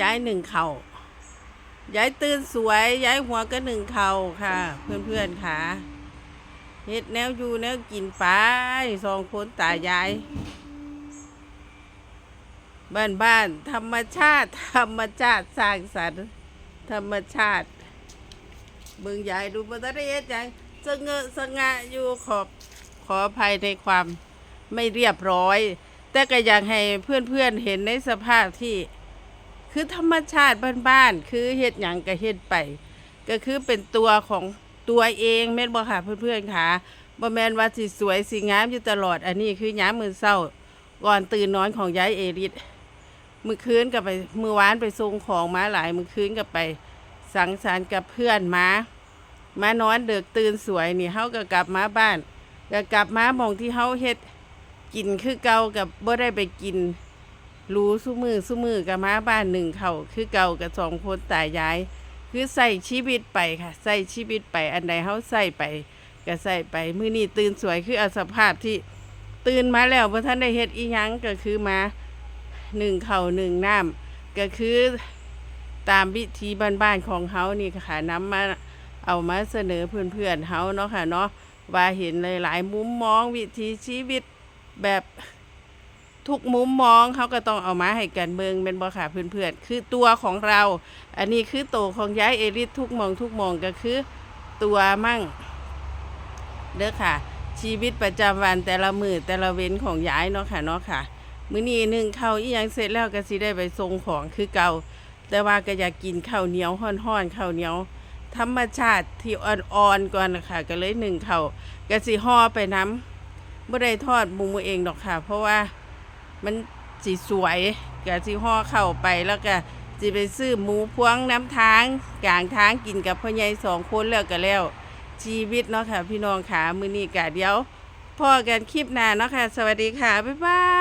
ย้ายหนึ่งเข่า ย้ายตื่นสวย ย้ายหัวก็หนึ่งเข่าค่ะ เพื่อนๆค่ะเฮ็ดแนวอยู่แนวกินไปสองคนตายาย บ้านบ้านธรรมชาติ ธรรมชาติสร้างสรรค์ ธรรมชาติเบิ่งยายดูบัตรเฮ็ดจังสงเงอะสงะอยู่ขอบขออภัยในความไม่เรียบร้อย แต่ก็อยากให้เพื่อนๆเห็นในสภาพที่ คือธรรมชาติบ้านๆคือเฮ็ดหยังก็เฮ็ดไป ก็คือเป็นตัวของตัวเองแม่นบ่ค่ะเพื่อนๆค่ะบ่แม่นว่าสิสวยสิงามอยู่ตลอดอันนี้คือยามมื้อเช้าก่อนตื่นนอนของยายเอริส มือคืนก็ไปมือวานไปส่งของมาหลายมือคืนก็ไปสังสรรค์กับเพื่อนมามานอนเดึกตื่นสวยนี่เฮาก็กลับมาบ้านก็กลับมามองที่เฮาเฮ็ดกินคือเก่ากับบ่ได้ไปกินรู้สุมือสุมือกับมาบ้านหนึ่งเขาคือเก่ากับสองคนตายาย คือใส่ชีวิตไปค่ะใส่ชีวิตไปอันใดเขาใส่ไปก็ใส่ไปมื้อนี้ตื่นสวยคืออสภาพที่ตื่นมาแล้วพอท่านได้เฮ็ดอีหยังก็คือมา หนึ่งเข่าหนึ่งน้ำก็คือตามวิธีบ้านๆของเฮานี่ค่ะนำมาเอามาเสนอเพื่อนๆเฮาเนาะค่ะเนาะว่าเห็นหลายๆมุมมองวิถีชีวิตแบบทุกมุมมองเขาก็ต้องเอามาให้กันเบิงเป็นบ่ค่ะเพื่อนๆคือตัวของเรา อันนี้คือโตวของย้ายเอริสทุกมองทุกมองก็คือตัวมั่งเด้อค่ะ ชีวิตประจำวันแต่ละมือแต่ละเว้นของย้ายเนาะค่ะเนาะค่ะ มื้อนี้หนึ่งข้าวอีหยังเสร็จแล้วก็สิได้ไปส่งของคือเก่า แต่ว่าก็อยากกินข้าวเหนียวห้อนๆข้าวเหนียว ธรรมชาติที่อ่อนๆก่อนนะคะก็เลยหนึ่งข้าวก็สิห่อไปน้ำบ่ได้ทอดหมูเองดอกค่ะ เพราะว่ามันสีสวยก็สิห่อเข้าไปแล้วก็สิไปซื้อหมูพวงน้ำทางกลางทางกินกับพ่อใหญ่สองคนแล้วก็แล้ว ชีวิตเนาะค่ะ พี่น้องค่ะมื้อนี้กะเดี๋ยวพ่อกันคลิปหน้าเนาะค่ะ สวัสดีค่ะ บ๊ายบาย